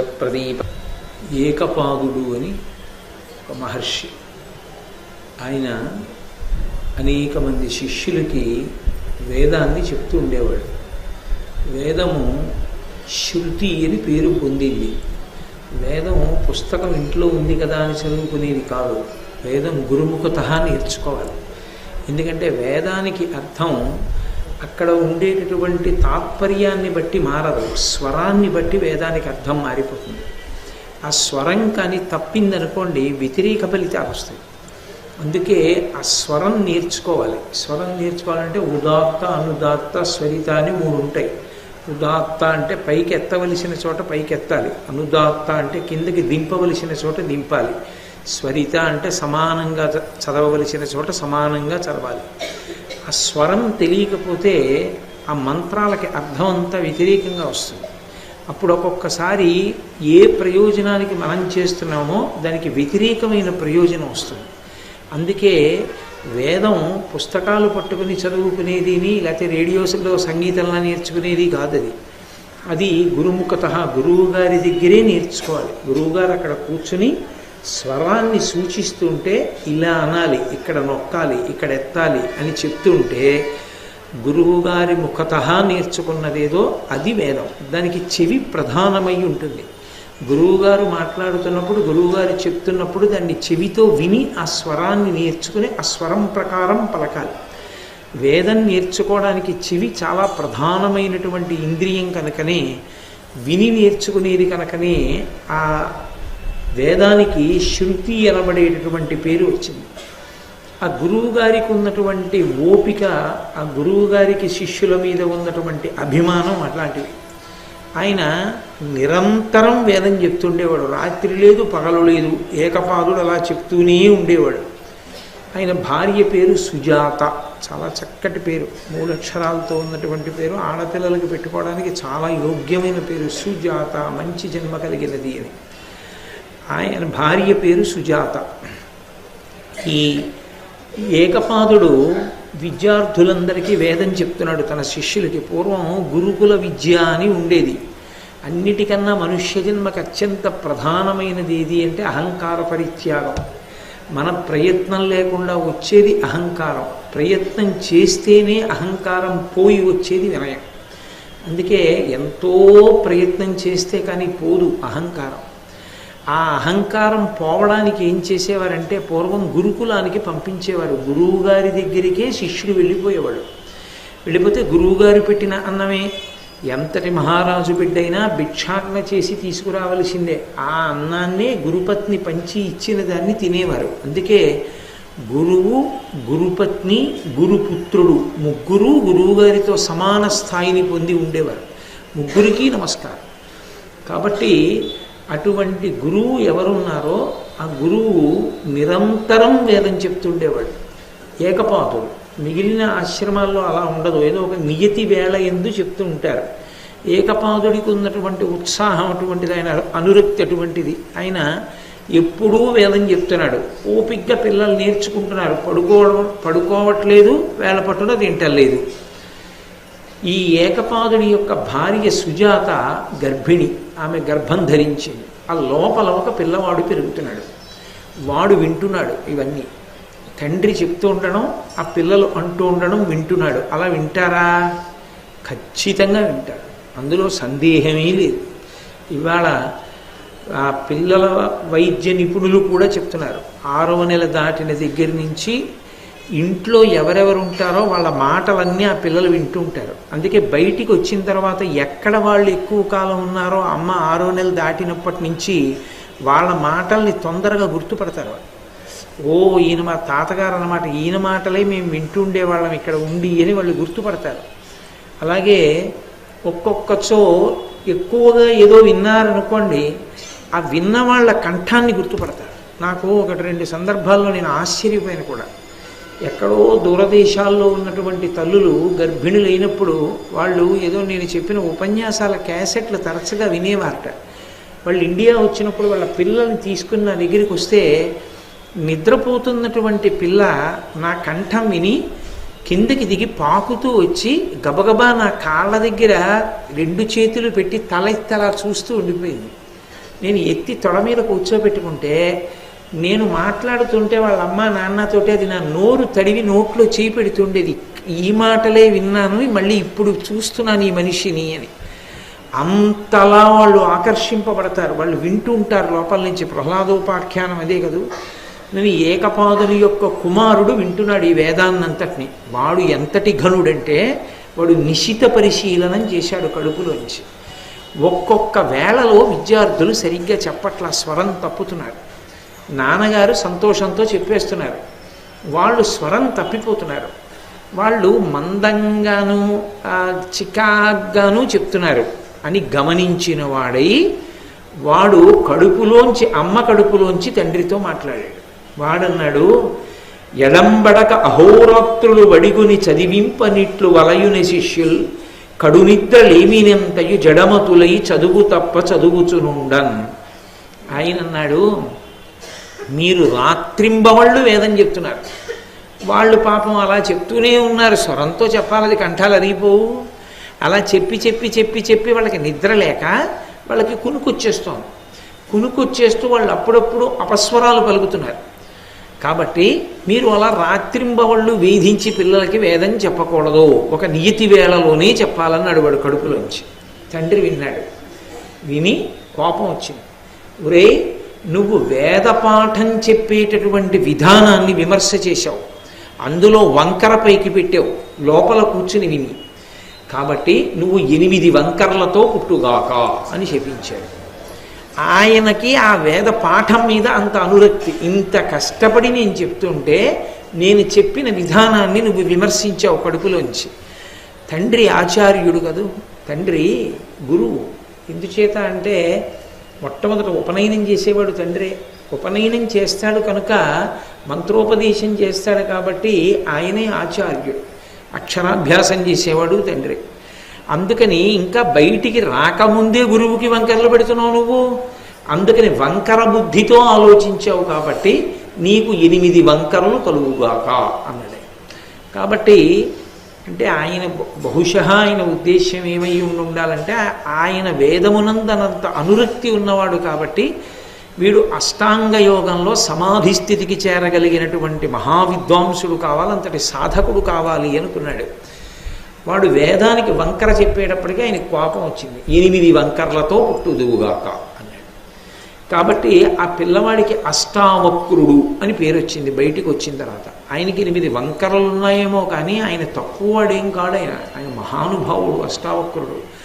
ప్రదీప ఏకపాదుడు అని ఒక మహర్షి. ఆయన అనేక మంది శిష్యులకి వేదాన్ని చెప్తూ ఉండేవాడు. వేదము శృతి అని పేరు పొందింది. వేదం పుస్తకం ఇంట్లో ఉంది కదా అని చదువుకునేది కాదు. వేదం గురుముఖత నేర్చుకోవాలి. ఎందుకంటే వేదానికి అర్థం అక్కడ ఉండేటటువంటి తాత్పర్యాన్ని బట్టి మారదు స్వరాన్ని బట్టి వేదానికి అర్థం మారిపోతుంది. ఆ స్వరం కానీ తప్పిందనుకోండి వ్యతిరేక ఫలితాలు వస్తాయి. అందుకే ఆ స్వరం నేర్చుకోవాలి. స్వరం నేర్చుకోవాలంటే ఉదాత్త అనుదాత్త స్వరిత అని మూడు ఉంటాయి. ఉదాత్త అంటే పైకి ఎత్తవలసిన చోట పైకి ఎత్తాలి. అనుదాత్త అంటే కిందకి దింపవలసిన చోట దింపాలి. స్వరిత అంటే సమానంగా చదవవలసిన చోట సమానంగా చదవాలి. ఆ స్వరం తెలియకపోతే ఆ మంత్రాలకి అర్థం అంతా వ్యతిరేకంగా వస్తుంది. అప్పుడు ఒక్కొక్కసారి ఏ ప్రయోజనానికి మనం చేస్తున్నామో దానికి వ్యతిరేకమైన ప్రయోజనం వస్తుంది. అందుకే వేదం పుస్తకాలు పట్టుకుని చదువుకునేదిని లేకపోతే రేడియోస్లో సంగీతంలా నేర్చుకునేది కాదు అది అది గురుముఖత గురువు గారి దగ్గరే నేర్చుకోవాలి. గురువుగారు అక్కడ కూర్చుని స్వరాన్ని సూచిస్తుంటే ఇలా అనాలి ఇక్కడ నొక్కాలి ఇక్కడ ఎత్తాలి అని చెప్తుంటే గురువుగారి ముఖత నేర్చుకున్నదేదో అది వేదం దానికి చెవి ప్రధానమై ఉంటుంది. గురువుగారు మాట్లాడుతున్నప్పుడు గురువుగారు చెప్తున్నప్పుడు దాన్ని చెవితో విని ఆ స్వరాన్ని నేర్చుకుని ఆ స్వరం ప్రకారం పలకాలి. వేదం నేర్చుకోవడానికి చెవి చాలా ప్రధానమైనటువంటి ఇంద్రియం కనుకనే విని నేర్చుకునేది కనుకనే ఆ వేదానికి శృతి అనబడేటటువంటి పేరు వచ్చింది. ఆ గురువు గారికి ఉన్నటువంటి ఓపిక ఆ గురువు గారికి శిష్యుల మీద ఉన్నటువంటి అభిమానం అట్లాంటివి. ఆయన నిరంతరం వేదం చెప్తుండేవాడు. రాత్రి లేదు పగలు లేదు ఏకపాదుడు అలా చెప్తూనే ఉండేవాడు. ఆయన భార్య పేరు సుజాత. చాలా చక్కటి పేరు. మూడు అక్షరాలతో ఉన్నటువంటి పేరు. ఆడపిల్లలకి పెట్టుకోవడానికి చాలా యోగ్యమైన పేరు. సుజాత మంచి జన్మ కలిగినది అని. ఆయన భార్య పేరు సుజాత. ఈ ఏకపాదుడు విద్యార్థులందరికీ వేదం చెప్తున్నాడు. తన శిష్యులకి పూర్వం గురుకుల విద్య అని ఉండేది. అన్నిటికన్నా మనుష్య జన్మకు అత్యంత ప్రధానమైనది ఏది అంటే అహంకార పరిత్యాగం. మన ప్రయత్నం లేకుండా వచ్చేది అహంకారం. ప్రయత్నం చేస్తేనే అహంకారం పోయి వచ్చేది వినయం. అందుకే ఎంతో ప్రయత్నం చేస్తే కానీ పోదు అహంకారం. ఆ అహంకారం పోవడానికి ఏం చేసేవారంటే పూర్వం గురుకులానికి పంపించేవారు. గురువుగారి దగ్గరికే శిష్యుడు వెళ్ళిపోయేవాడు వెళ్ళిపోతే గురువుగారు పెట్టిన అన్నమే. ఎంతటి మహారాజు బిడ్డైనా భిక్షాటన చేసి తీసుకురావలసిందే. ఆ అన్నాన్నే గురుపత్ని పంచి ఇచ్చిన దాన్ని తినేవారు. అందుకే గురువు గురుపత్ని గురుపుత్రుడు ముగ్గురు గురువుగారితో సమాన స్థాయిని పొంది ఉండేవారు. ముగ్గురికి నమస్కారం. కాబట్టి అటువంటి గురువు ఎవరున్నారో ఆ గురువు నిరంతరం వేదం చెప్తుండేవాడు. ఏకపాతుడు మిగిలిన ఆశ్రమాల్లో అలా ఉండదు. ఏదో ఒక నియతి వేళ ఎందు చెప్తూ ఉంటారు. ఏకపాదుడికి ఉన్నటువంటి ఉత్సాహం అటువంటిది ఆయన అనురక్తి అటువంటిది. ఆయన ఎప్పుడూ వేదం చెప్తున్నాడు. ఓపిగ్గా పిల్లలు నేర్చుకుంటున్నారు. పడుకోవడం పడుకోవట్లేదు వేళ పట్టున తింటలేదు. ఈ ఏకపాదుడి యొక్క భార్య సుజాత గర్భిణి. ఆమె గర్భం ధరించింది. ఆ లోపల ఒక పిల్లవాడు పెరుగుతున్నాడు. వాడు వింటున్నాడు ఇవన్నీ. తండ్రి చెప్తూ ఉండడం ఆ పిల్లలు అంటూ ఉండడం వింటున్నాడు. అలా వింటారా? ఖచ్చితంగా వింటారు అందులో సందేహమే లేదు. ఇవాళ ఆ పిల్లల వైద్య నిపుణులు కూడా చెప్తున్నారు. ఆరవ నెల దాటిన దగ్గర నుంచి ఇంట్లో ఎవరెవరు ఉంటారో వాళ్ళ మాటలన్నీ ఆ పిల్లలు వింటూ ఉంటారు. అందుకే బయటికి వచ్చిన తర్వాత ఎక్కడ వాళ్ళు ఎక్కువ కాలం ఉన్నారో అమ్మ ఆరో నెలలు దాటినప్పటి నుంచి వాళ్ళ మాటల్ని తొందరగా గుర్తుపడతారు వాళ్ళు. ఓ ఈయన మా తాతగారు అన్నమాట ఈయన మాటలే మేము వింటూ ఉండేవాళ్ళం ఇక్కడ ఉండి అని వాళ్ళు గుర్తుపడతారు. అలాగే ఒక్కొక్కచో ఎక్కువగా ఏదో విన్నారనుకోండి ఆ విన్న వాళ్ళ కంఠాన్ని గుర్తుపడతారు. నాకు ఒకటి రెండు సందర్భాల్లో నేను ఆశ్చర్యపోయాను కూడా. ఎక్కడో దూరదేశాల్లో ఉన్నటువంటి తల్లులు గర్భిణులైనప్పుడు వాళ్ళు ఏదో నేను చెప్పిన ఉపన్యాసాల క్యాసెట్లు తరచుగా వినేవారట. వాళ్ళు ఇండియా వచ్చినప్పుడు వాళ్ళ పిల్లల్ని తీసుకుని నా దగ్గరికి వస్తే నిద్రపోతున్నటువంటి పిల్ల నా కంఠం విని కిందకి దిగి పాకుతూ వచ్చి గబగబా నా కాళ్ళ దగ్గర రెండు చేతులు పెట్టి తల ఎత్తి అలా చూస్తూ ఉండిపోయింది. నేను ఎత్తి తొడ మీద కూర్చోబెట్టుకుంటే నేను మాట్లాడుతుంటే వాళ్ళ అమ్మ నాన్నతోటి అది నా నోరు తడివి నోట్లో చేయి పెడుతుండేది ఈ మాటలే విన్నాను మళ్ళీ ఇప్పుడు చూస్తున్నాను ఈ మనిషిని అని. అంతలా వాళ్ళు ఆకర్షింపబడతారు. వాళ్ళు వింటూ ఉంటారు లోపల నుంచి ప్రహ్లాదోపాఖ్యానం అదే కదూ. నేను ఏకపాదుని యొక్క కుమారుడు వింటున్నాడు ఈ వేదాన్నంతటిని. వాడు ఎంతటి ఘనుడంటే వాడు నిశిత పరిశీలనం చేశాడు కడుపులోంచి. ఒక్కొక్క వేళలో విద్యార్థులు సరిగ్గా చెప్పట్ల స్వరం తప్పుతున్నారు. నాన్నగారు సంతోషంతో చెప్పేస్తున్నారు. వాళ్ళు స్వరం తప్పిపోతున్నారు. వాళ్ళు మందంగాను చికాగ్గాను చెప్తున్నారు. అని గమనించిన వాడై వాడు కడుపులోంచి అమ్మ కడుపులోంచి తండ్రితో మాట్లాడాడు. వాడన్నాడు ఎడంబడక అహోరాత్రులు వడిగుని చదివింపనిట్లు వలయుని శిష్యుల్ కడునిద్రలేమినంతయు జడమతులై చదువు తప్ప చదువుచునుండన్. ఆయన అన్నాడు మీరు రాత్రింబవళ్ళు వేదం చెప్తున్నారు. వాళ్ళు పాపం అలా చెప్తూనే ఉన్నారు. స్వరంతో చెప్పాలది కంఠాలు అరిగిపోవు. అలా చెప్పి చెప్పి చెప్పి చెప్పి వాళ్ళకి నిద్ర లేక వాళ్ళకి కునుకొచ్చేస్తోంది. కునుకొచ్చేస్తూ వాళ్ళు అప్పుడప్పుడు అపస్వరాలు పలుకుతున్నారు. కాబట్టి మీరు అలా రాత్రింబవళ్ళు వేధించి పిల్లలకి వేదం చెప్పకూడదు. ఒక నియతి వేళలోనే చెప్పాలని అడిగాడు కడుపులోంచి. తండ్రి విన్నాడు. విని కోపం వచ్చింది. ఒరే నువ్వు వేద పాఠం చెప్పేటటువంటి విధానాన్ని విమర్శ చేశావు. అందులో వంకర పైకి పెట్టావు. లోపల కూర్చుని విని. కాబట్టి నువ్వు ఎనిమిది వంకరలతో పుట్టుగాక అని చెప్పించాడు. ఆయనకి ఆ వేద పాఠం మీద అంత అనురక్తి. ఇంత కష్టపడి నేను చెప్తుంటే నేను చెప్పిన విధానాన్ని నువ్వు విమర్శించావు కడుపులోంచి. తండ్రి ఆచార్యుడు కదూ? తండ్రి గురువు. ఎందుచేత అంటే మొట్టమొదట ఉపనయనం చేసేవాడు తండ్రి. ఉపనయనం చేస్తాడు కనుక మంత్రోపదేశం చేస్తాడు కాబట్టి ఆయనే ఆచార్యుడు. అక్షరాభ్యాసం చేసేవాడు తండ్రి. అందుకని ఇంకా బయటికి రాకముందే గురువుకి వంకరలు పెడుతున్నావు నువ్వు? అందుకని వంకర బుద్ధితో ఆలోచించావు కాబట్టి నీకు ఎనిమిది వంకరలు కలుగుగాక అన్నది కాబట్టి అంటే ఆయన బహుశ ఆయన ఉద్దేశ్యం ఏమై ఉండి ఉండాలంటే ఆయన వేదమునందనంత అనురక్తి ఉన్నవాడు కాబట్టి వీడు అష్టాంగ యోగంలో సమాధి స్థితికి చేరగలిగినటువంటి మహావిద్వాంసుడు కావాలి అంతటి సాధకుడు కావాలి అనుకున్నాడు. వాడు వేదానికి వంకర చెప్పేటప్పటికీ ఆయన కోపం వచ్చింది. ఎనిమిది వంకర్లతో పుట్టుదువుగాక. కాబట్టి ఆ పిల్లవాడికి అష్టావక్రుడు అని పేరు వచ్చింది బయటికి వచ్చిన తర్వాత. ఆయనకి ఎనిమిది వంకరలు ఉన్నాయేమో కానీ ఆయన తక్కువవాడేం కాడు ఆయన. ఆయన మహానుభావుడు అష్టావక్రుడు.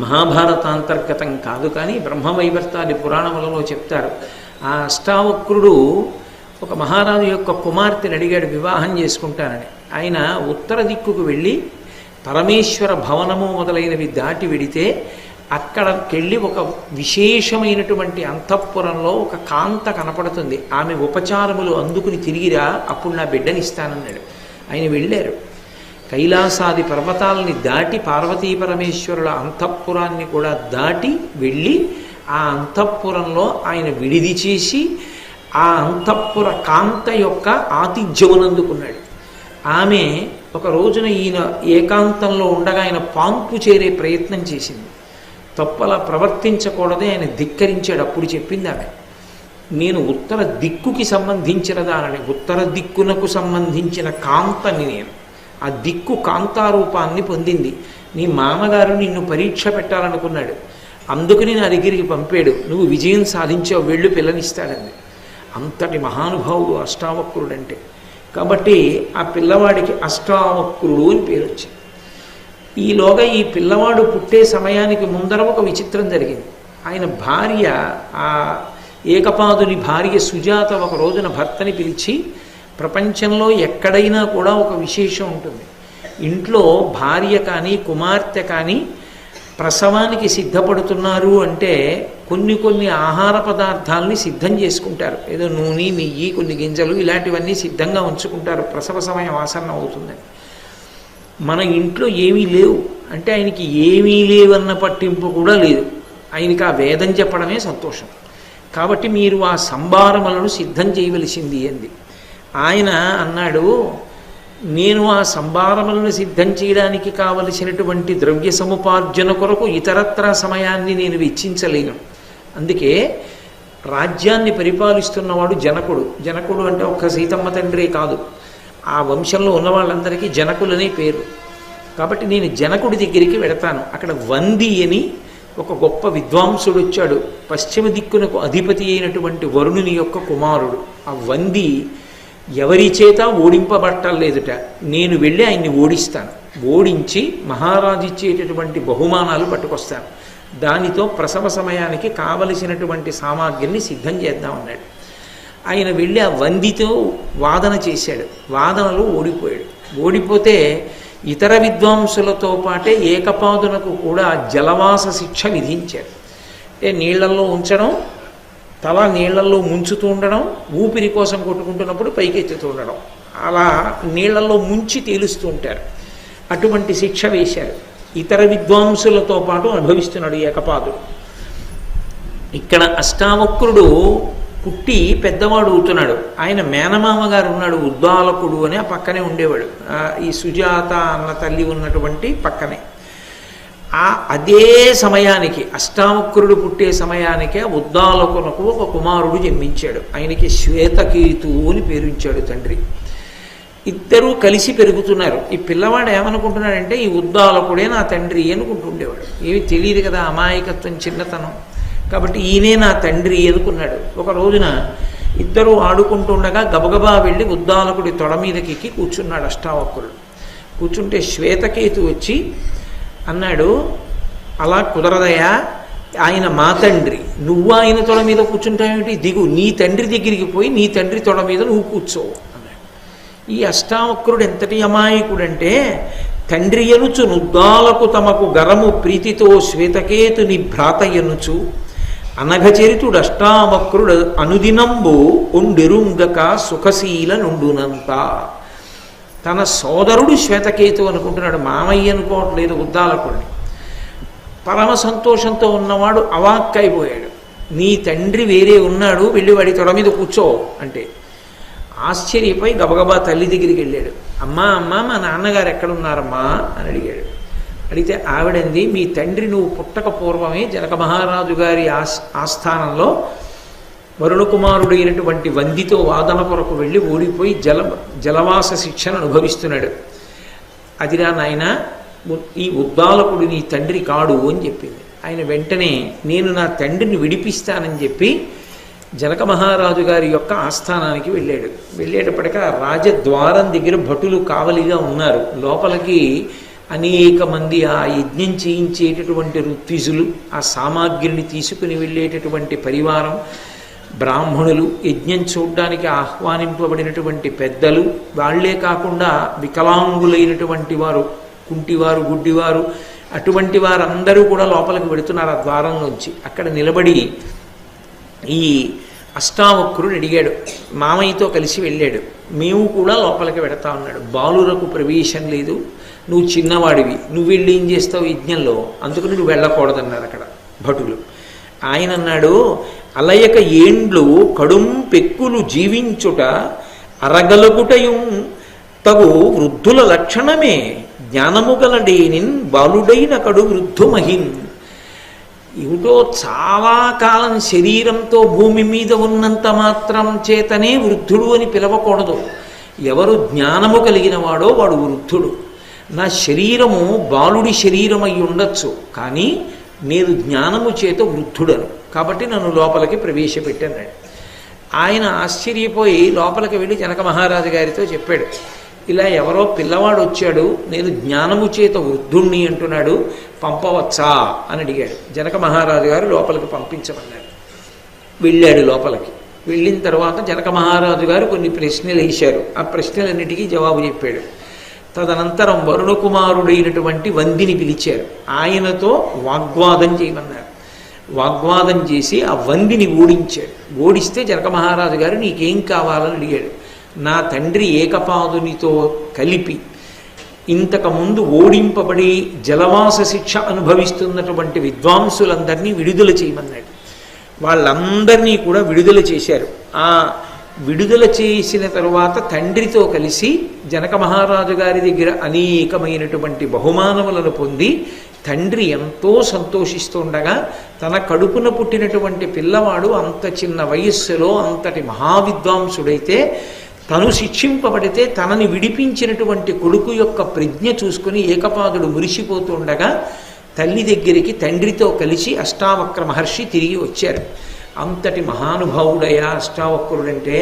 మహాభారతాంతర్గతం కాదు కానీ బ్రహ్మవైవర్తాది పురాణములలో చెప్తారు. ఆ అష్టావక్రుడు ఒక మహారాజు యొక్క కుమార్తెని అడిగాడు వివాహం చేసుకుంటానని. ఆయన ఉత్తర దిక్కుకు వెళ్ళి పరమేశ్వర భవనము మొదలైనవి దాటి వెడితే అక్కడికెళ్ళి ఒక విశేషమైనటువంటి అంతఃపురంలో ఒక కాంత కనపడుతుంది. ఆమె ఉపచారములు అందుకుని తిరిగిరా అప్పుడు నా బిడ్డనిస్తానన్నాడు. ఆయన వెళ్ళారు. కైలాసాది పర్వతాలని దాటి పార్వతీ పరమేశ్వరుల అంతఃపురాన్ని కూడా దాటి వెళ్ళి ఆ అంతఃపురంలో ఆయన విడిది చేసి ఆ అంతఃపుర కాంత యొక్క ఆతిథ్యమునందుకున్నాడు. ఆమె ఒక రోజున ఈయన ఏకాంతంలో ఉండగా ఆయన పాంపు చేరే ప్రయత్నం చేసింది. తప్పలా ప్రవర్తించకూడదే ఆయన ధిక్కరించాడు. అప్పుడు చెప్పింది ఆమె నేను ఉత్తర దిక్కుకి సంబంధించిన దానిని ఉత్తర దిక్కునకు సంబంధించిన కాంతని నేను. ఆ దిక్కు కాంతారూపాన్ని పొందింది. నీ మామగారు నిన్ను పరీక్ష పెట్టాలనుకున్నాడు. అందుకని నా దగ్గరికి పంపాడు. నువ్వు విజయం సాధించావు వెళ్ళు పిల్లనిస్తాడండి అంతటి మహానుభావుడు అష్టావక్రుడు అంటే కాబట్టి ఆ పిల్లవాడికి అష్టావక్రుడు అని పేరు వచ్చింది ఈలోగా ఈ పిల్లవాడు పుట్టే సమయానికి ముందర ఒక విచిత్రం జరిగింది. ఆయన భార్య ఆ ఏకపాదుని భార్య సుజాత ఒక రోజున భర్తని పిలిచి ప్రపంచంలో ఎక్కడైనా కూడా ఒక విశేషం ఉంటుంది. ఇంట్లో భార్య కానీ కుమార్తె కానీ ప్రసవానికి సిద్ధపడుతున్నారు అంటే కొన్ని కొన్ని ఆహార పదార్థాలని సిద్ధం చేసుకుంటారు. ఏదో నూనె నెయ్యి కొన్ని గింజలు ఇలాంటివన్నీ సిద్ధంగా ఉంచుకుంటారు. ప్రసవ సమయం ఆసన్నం అవుతుందని మన ఇంట్లో ఏమీ లేవు. అంటే ఆయనకి ఏమీ లేవన్న పట్టింపు కూడా లేదు. ఆయనకి ఆ వేదం చెప్పడమే సంతోషం. కాబట్టి మీరు ఆ సంభారములను సిద్ధం చేయవలసింది అంది ఆయన అన్నాడు నేను ఆ సంభారములను సిద్ధం చేయడానికి కావలసినటువంటి ద్రవ్య సముపార్జన కొరకు ఇతరత్ర సమయాన్ని నేను వెచ్చించలేను. అందుకే రాజ్యాన్ని పరిపాలిస్తున్నవాడు జనకుడు. జనకుడు అంటే ఒక్క సీతమ్మ తండ్రే కాదు. ఆ వంశంలో ఉన్న వాళ్ళందరికీ జనకులనే పేరు. కాబట్టి నేను జనకుడి దగ్గరికి వెడతాను. అక్కడ వంది అని ఒక గొప్ప విద్వాంసుడు వచ్చాడు. పశ్చిమ దిక్కునకు అధిపతి అయినటువంటి వరుణుని యొక్క కుమారుడు. ఆ వంది ఎవరి చేత ఓడింపబట్టలేదుట నేను వెళ్ళి ఆయన్ని ఓడిస్తాను. ఓడించి మహారాజు ఇచ్చేటటువంటి బహుమానాలు పట్టుకొస్తాను. దానితో ప్రసవ సమయానికి కావలసినటువంటి సామాగ్రిని సిద్ధం చేద్దామన్నాడు ఆయన వెళ్ళి ఆ వందితో వాదన చేశాడు. వాదనలో ఓడిపోయాడు. ఓడిపోతే ఇతర విద్వాంసులతో పాటే ఏకపాదునకు కూడా జలవాస శిక్ష విధించారు అంటే నీళ్ళల్లో ఉంచడం తల నీళ్ళల్లో ముంచుతూ ఉండడం ఊపిరి కోసం కొట్టుకుంటున్నప్పుడు పైకెత్తుతూ ఉండడం. అలా నీళ్ళలో ముంచి తేలుస్తూ ఉంటారు. అటువంటి శిక్ష వేశారు. ఇతర విద్వాంసులతో పాటు అనుభవిస్తున్నాడు ఏకపాదుడు. ఇక్కడ అష్టావక్రుడు పుట్టి పెద్దవాడు అవుతున్నాడు ఆయన మేనమామ గారు ఉన్నాడు ఉద్దాలకుడు అని ఆ పక్కనే ఉండేవాడు. ఈ సుజాత అన్న తల్లి ఉన్నటువంటి పక్కనే. ఆ అదే సమయానికి అష్టాముక్రుడు పుట్టే సమయానికే ఉద్దాలకునకు ఒక కుమారుడు జన్మించాడు. ఆయనకి శ్వేతకేతు అని పేరుంచాడు తండ్రి. ఇద్దరూ కలిసి పెరుగుతున్నారు. ఈ పిల్లవాడు ఏమనుకుంటున్నాడంటే ఈ ఉద్దాలకుడే నా తండ్రి అనుకుంటుండేవాడు ఏమి తెలియదు కదా అమాయకత్వం చిన్నతనం. కాబట్టి ఈయనే నా తండ్రి అనుకున్నాడు ఒక రోజున ఇద్దరు ఆడుకుంటుండగా గబగబా వెళ్ళి ఉద్దాలకుడి తొడ మీదకి ఎక్కి కూర్చున్నాడు అష్టావక్రుడు కూర్చుంటే శ్వేతకేతు వచ్చి అన్నాడు అలా కుదరదయా? ఆయన మా తండ్రి. నువ్వు ఆయన తొడ మీద కూర్చుంటావేమిటి? దిగు. నీ తండ్రి దగ్గరికి పోయి నీ తండ్రి తొడ మీద నువ్వు కూర్చోవు అన్నాడు. ఈ అష్టావక్రుడు ఎంతటి అమాయకుడంటే తండ్రి ఎనుచు నుద్దాలకు తమకు గరము ప్రీతితో శ్వేతకేతుని భ్రాత ఎనుచు అనఘచరితుడు అష్టావక్రుడు అనుదినంబు ఒండెరుంగక సుఖశీల నుండునంత తన సోదరుడు శ్వేతకేతు అనుకుంటున్నాడు మామయ్య అనుకోవట్లేదు ఉద్దాలకుడిని పరమ సంతోషంతో ఉన్నవాడు అవాక్కైపోయాడు. నీ తండ్రి వేరే ఉన్నాడు వెళ్ళి వాడి తొడ మీద కూర్చో అంటే. ఆశ్చర్యపోయి గబగబా తల్లి దగ్గరికి వెళ్ళాడు. అమ్మా అమ్మా మా నాన్నగారు ఎక్కడున్నారమ్మా అని అడిగాడు. అడిగితే ఆవిడంది మీ తండ్రి నువ్వు పుట్టక పూర్వమే జనక మహారాజు గారి ఆస్ ఆస్థానంలో వరుణకుమారుడైనటువంటి వందితో వాదన కొరకు వెళ్ళి ఓడిపోయి జల జలవాస శిక్షను అనుభవిస్తున్నాడు. అదిరా నాయన ఈ ఉద్బాలకుడు నీ తండ్రి కాడు అని చెప్పింది. ఆయన వెంటనే నేను నా తండ్రిని విడిపిస్తానని చెప్పి జనక మహారాజు గారి యొక్క ఆస్థానానికి వెళ్ళాడు. వెళ్ళేటప్పటిక రాజద్వారం దగ్గర భటులు కావలిగా ఉన్నారు. లోపలికి అనేక మంది ఆ యజ్ఞం చేయించేటటువంటి ఋత్విజులు ఆ సామాగ్రిని తీసుకుని వెళ్ళేటటువంటి పరివారం బ్రాహ్మణులు యజ్ఞం చూడ్డానికి ఆహ్వానింపబడినటువంటి పెద్దలు వాళ్ళే కాకుండా వికలాంగులైనటువంటి వారు కుంటివారు గుడ్డివారు అటువంటి వారందరూ కూడా లోపలికి పెడుతున్నారు ఆ ద్వారం నుంచి. అక్కడ నిలబడి ఈ అష్టావక్రుడు అడిగాడు మామయ్యతో కలిసి వెళ్ళాడు. మేము కూడా లోపలికి వెడతా ఉన్నాడు బాలురకు ప్రవేశం లేదు. నువ్వు చిన్నవాడివి నువ్వు వెళ్ళి ఏం చేస్తావు యజ్ఞంలో? అందుకని నువ్వు వెళ్ళకూడదన్నారు అక్కడ భటులు. ఆయన అన్నాడు అలయక ఏండ్లు కడుం పెక్కులు జీవించుట అరగలగుటయం తగు వృద్ధుల లక్షణమే. జ్ఞానము గలడేనిన్ బాలుడైన కడు వృద్ధుమహిన్ ఏమిటో చాలా కాలం శరీరంతో భూమి మీద ఉన్నంత మాత్రం చేతనే వృద్ధుడు అని పిలవకూడదు. ఎవరు జ్ఞానము కలిగిన వాడో వాడు వృద్ధుడు. నా శరీరము బాలుడి శరీరం అయి ఉండొచ్చు కానీ నేను జ్ఞానము చేత వృద్ధుడను. కాబట్టి నన్ను లోపలికి ప్రవేశపెట్టాను. ఆయన ఆశ్చర్యపోయి లోపలికి వెళ్ళి జనక మహారాజు గారితో చెప్పాడు ఇలా ఎవరో పిల్లవాడు వచ్చాడు నేను జ్ఞానము చేత వృద్ధుణ్ణి అంటున్నాడు పంపవచ్చా? అని అడిగాడు. జనక మహారాజు గారు లోపలికి పంపించమన్నాడు వెళ్ళాడు లోపలికి. వెళ్ళిన తర్వాత జనక మహారాజు గారు కొన్ని ప్రశ్నలు వేశారు. ఆ ప్రశ్నలన్నిటికీ జవాబు చెప్పాడు. తదనంతరం వరుణకుమారుడైనటువంటి వందిని పిలిచారు. ఆయనతో వాగ్వాదం చేయమన్నారు. వాగ్వాదం చేసి ఆ వందిని ఓడించాడు. ఓడిస్తే జనక మహారాజు గారు నీకేం కావాలని అడిగాడు. నా తండ్రి ఏకపాదునితో కలిపి ఇంతకుముందు ఓడింపబడి జలవాస శిక్ష అనుభవిస్తున్నటువంటి విద్వాంసులందరినీ విడుదల చేయమన్నాడు. వాళ్ళందరినీ కూడా విడుదల చేశారు. ఆ విడుదల చేసిన తరువాత తండ్రితో కలిసి జనక మహారాజు గారి దగ్గర అనేకమైనటువంటి బహుమానములను పొంది తండ్రి ఎంతో సంతోషిస్తుండగా తన కడుపున పుట్టినటువంటి పిల్లవాడు అంత చిన్న వయస్సులో అంతటి మహావిద్వాంసుడైతే తను శిక్షింపబడితే తనని విడిపించినటువంటి కొడుకు యొక్క ప్రజ్ఞ చూసుకుని ఏకపాదుడు మురిసిపోతుండగా తల్లి దగ్గరికి తండ్రితో కలిసి అష్టావక్ర మహర్షి తిరిగి వచ్చారు. అంతటి మహానుభావుడయ్యా అష్టావక్రుడంటే